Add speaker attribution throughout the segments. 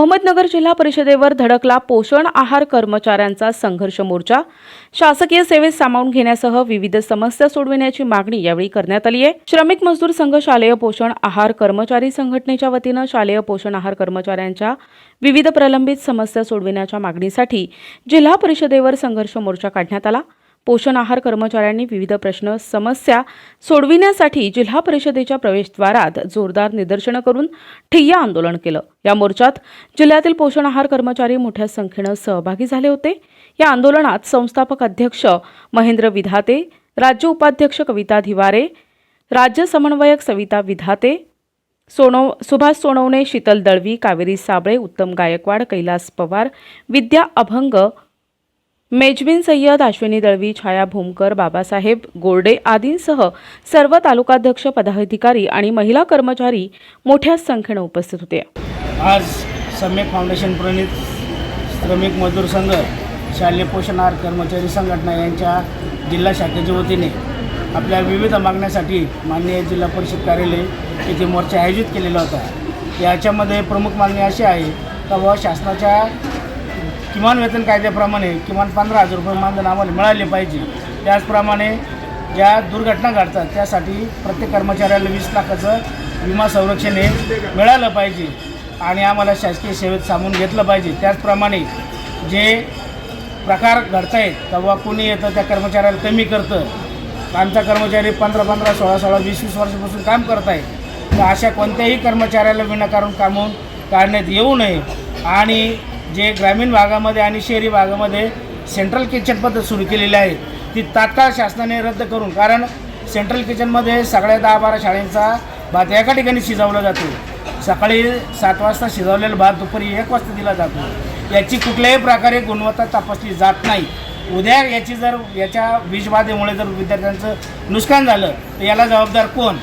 Speaker 1: अहमदनगर जिल्हा परिषदेवर धडकला पोषण आहार कर्मचाऱ्यांचा संघर्ष मोर्चा. शासकीय सेवेत सामावून घेण्यासह विविध समस्या सोडविण्याची मागणी यावेळी करण्यात आली आहे. श्रमिक मजदूर संघ शालेय पोषण आहार कर्मचारी संघटनेच्या वतीनं शालेय पोषण आहार कर्मचाऱ्यांच्या विविध प्रलंबित समस्या सोडविण्याच्या मागणीसाठी जिल्हा परिषदेवर संघर्ष मोर्चा काढण्यात आला. पोषण आहार कर्मचाऱ्यांनी विविध प्रश्न समस्या सोडविण्यासाठी जिल्हा परिषदेच्या प्रवेशद्वारात जोरदार निदर्शनं करून ठिय्या आंदोलन केलं. या मोर्चात जिल्ह्यातील पोषण आहार कर्मचारी मोठ्या संख्येनं सहभागी झाले होते. या आंदोलनात संस्थापक अध्यक्ष महेंद्र विधाते राज्य उपाध्यक्ष कविता धिवारे राज्य समन्वयक सविता विधाते सोनव सुभाष सोनवणे शीतल दळवी कावेरी साबळे उत्तम गायकवाड कैलास पवार विद्या अभंग मेजबिन सय्यद अश्विनी दळवी छाया भूमकर बाबासाहेब गोर्डे आदींसह सर्व तालुकाध्यक्ष पदाधिकारी आणि महिला कर्मचारी मोठ्या संख्येनं उपस्थित होते.
Speaker 2: आज सम्यक फाउंडेशन प्रणित श्रमिक मजदूर संघ शालेय पोषण कर्मचारी संघटना यांच्या जिल्हा शाखेच्या वतीने आपल्या विविध मागण्यासाठी माननीय जिल्हा परिषद कार्यालय येथे मोर्चा आयोजित केलेला होता. याच्यामध्ये प्रमुख मागणी अशी आहे का बाबा शासनाच्या किमान वेतन कायद्याप्रमाणे किमान पंधरा हजार रुपये मानधन आम्हाला मिळाले पाहिजे. त्याचप्रमाणे ज्या दुर्घटना घडतात त्यासाठी प्रत्येक कर्मचाऱ्याला वीस लाखाचं विमा संरक्षण हे मिळालं पाहिजे आणि आम्हाला शासकीय सेवेत सामून घेतलं पाहिजे. त्याचप्रमाणे जे प्रकार घडत आहेत तेव्हा कोणी येतं त्या कर्मचाऱ्याला कमी करतं. आमचा कर्मचारी पंधरा पंधरा सोळा सोळा वीस वीस वर्षापासून काम करत आहे तर अशा कोणत्याही कर्मचाऱ्याला विनाकारण कामून काढण्यात येऊ नये आणि जे ग्रामीण भागामध्ये आणि शहरी भागामध्ये सेंट्रल किचन पद्धत सुरू केलेली आहे ती तात्काळ शासनाने रद्द करून कारण सेंट्रल किचनमध्ये सगळ्या दहा बारा शाळेंचा भात एका ठिकाणी शिजवला जातो. सकाळी सात वाजता शिजवलेला भात दुपारी एक वाजता दिला जातो. याची कुठल्याही प्रकारे गुणवत्ता तपासली जात नाही. उद्या याची जर याच्या विषबाधेमुळे जर विद्यार्थ्यांचं नुकसान झालं तर याला जबाबदार कोण?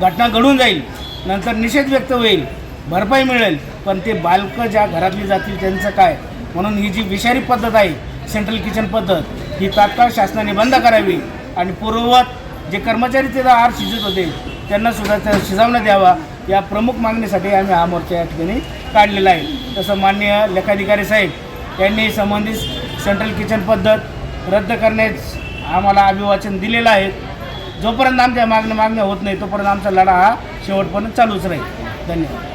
Speaker 2: घटना घडून जाईल नंतर निषेध व्यक्त होईल भरपाई मिळेल पण ते बालकं ज्या घरातली जातील त्यांचं काय? म्हणून ही जी विषारी पद्धत आहे सेंट्रल किचन पद्धत ही तात्काळ शासनाने बंद करावी आणि पूर्ववत जे कर्मचारी तिथं आर शिजत होते त्यांना सुद्धा त्या शिजवण्यात द्यावा या प्रमुख मागणीसाठी आम्ही हा मोर्चा या ठिकाणी काढलेला आहे. तसं माननीय लेखाधिकारी साहेब यांनी संबंधित सेंट्रल किचन पद्धत रद्द करण्यास आम्हाला अभिवाचन दिलेलं आहे. जोपर्यंत आमच्या मागण्या मागण्या होत नाही तोपर्यंत आमचा लढा हा शेवटपर्यंत चालूच राहील. धन्यवाद.